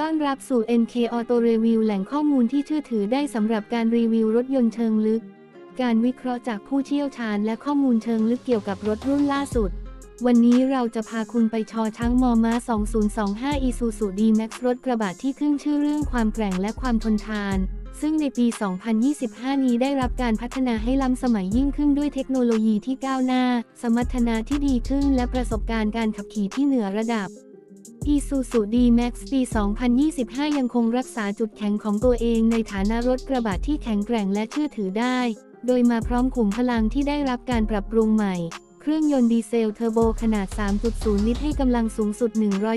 ต้อนรับสู่ NK Auto Review แหล่งข้อมูลที่เชื่อถือได้สำหรับการรีวิวรถยนต์เชิงลึก การวิเคราะห์จากผู้เชี่ยวชาญและข้อมูลเชิงลึกเกี่ยวกับรถรุ่นล่าสุด วันนี้เราจะพาคุณไปชอช้างมอมา2025 Isuzu D-Max รถกระบะที่ขึ้นชื่อเรื่องความแกร่งและความทนทาน ซึ่งในปี 2025 นี้ได้รับการพัฒนาให้ล้ำสมัยยิ่งขึ้นด้วยเทคโนโลยีที่ก้าวหน้า สมรรถนะที่ดีขึ้น และประสบการณ์การขับขี่ที่เหนือระดับ Isuzu D-Max ปี 2025 ยังคงรักษาจุดแข็งของตัวเองในฐานะรถกระบะที่แข็งแกร่งและเชื่อถือได้ โดยมาพร้อมขุมพลังที่ได้รับการปรับปรุงใหม่ เครื่องยนต์ดีเซลเทอร์โบขนาด 3.0 ลิตรให้กำลังสูงสุด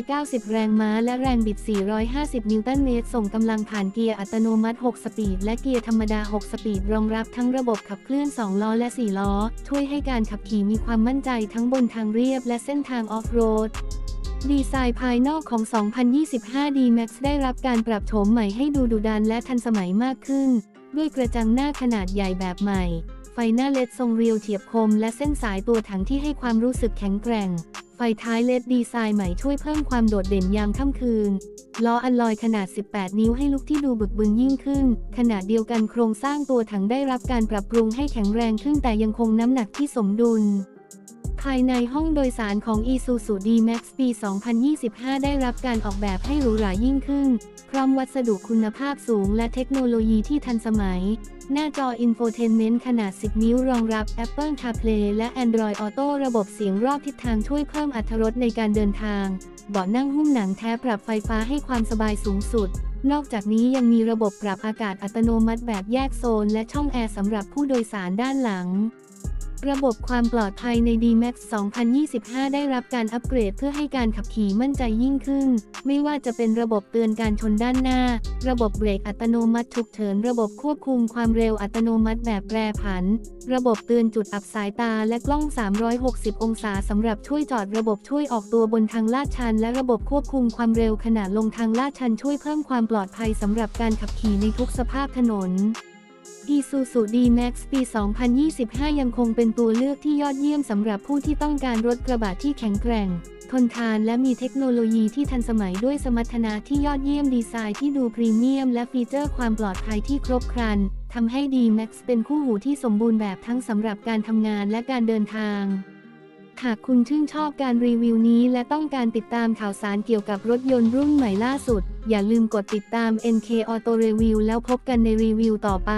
190 แรงม้า และแรงบิด 450 นิวตันเมตร ส่งกำลังผ่านเกียร์อัตโนมัติ 6 สปีด และเกียร์ธรรมดา 6 สปีด รองรับทั้งระบบขับเคลื่อน 2 ล้อและ 4 ล้อ ช่วยให้การขับขี่มีความมั่นใจทั้งบนทางเรียบและเส้นทางออฟโรด ดีไซน์ภายนอกของ 2025 D-Max ได้รับการปรับโฉมใหม่ให้ดูดุดันและทันสมัยมากขึ้น ด้วยกระจังหน้าขนาดใหญ่แบบใหม่ ไฟหน้าเลดทรงเรียวเฉียบคม และเส้นสายตัวถังที่ให้ความรู้สึกแข็งแกร่ง ไฟท้ายเลดดีไซน์ใหม่ช่วยเพิ่มความโดดเด่นยามค่ำคืน ล้ออัลลอยขนาด 18 นิ้วให้ลุกที่ดูบึกบึนยิ่งขึ้น ขณะเดียวกันโครงสร้างตัวถังได้รับการปรับปรุงให้แข็งแรงขึ้นแต่ยังคงน้ำหนักที่สมดุล ภายในห้องโดยสารของ Isuzu D-Max ปี 2025 ได้รับการออกแบบให้หรูหรายิ่งขึ้น พร้อมวัสดุคุณภาพสูงและเทคโนโลยีที่ทันสมัย หน้าจอ Infotainment ขนาด 10 นิ้วรองรับ Apple CarPlay และ Android Auto ระบบเสียงรอบทิศทางช่วยเพิ่มอรรถรสในการเดินทาง เบาะนั่งหุ้มหนังแท้ปรับไฟฟ้าให้ความสบายสูงสุด นอกจากนี้ยังมีระบบปรับอากาศอัตโนมัติแบบแยกโซน และช่องแอร์สำหรับผู้โดยสารด้านหลัง ระบบความปลอดภัยใน D-Max 2025 ได้รับการอัปเกรดเพื่อให้การขับขี่มั่นใจยิ่งขึ้น ไม่ว่าจะเป็นระบบเตือนการชนด้านหน้า ระบบเบรกอัตโนมัติฉุกเฉิน ระบบควบคุมความเร็วอัตโนมัติแบบแปรผัน ระบบเตือนจุดอับสายตาและกล้อง 360 องศาสำหรับช่วยจอดระบบช่วยออกตัวบนทางลาดชัน และระบบควบคุมความเร็วขณะลงทางลาดชันช่วยเพิ่มความปลอดภัยสำหรับการขับขี่ในทุกสภาพถนน Isuzu D-Max ปี 2025 ยังคงเป็นตัวเลือกที่ยอดเยี่ยมสำหรับผู้ที่ต้องการรถกระบะที่แข็งแกร่ง ทนทานและมีเทคโนโลยีที่ทันสมัยด้วยสมรรถนะที่ยอดเยี่ยมดีไซน์ที่ดูพรีเมียม และฟีเจอร์ความปลอดภัยที่ครบครันทำให้ D-Max เป็นคู่หูที่สมบูรณ์แบบทั้งสำหรับการทำงานและการเดินทาง หากคุณชื่นชอบการรีวิวนี้และต้องการติดตามข่าวสารเกี่ยวกับรถยนต์รุ่นใหม่ล่าสุด อย่าลืมกดติดตาม NK Auto Review แล้วพบกันในรีวิวต่อไป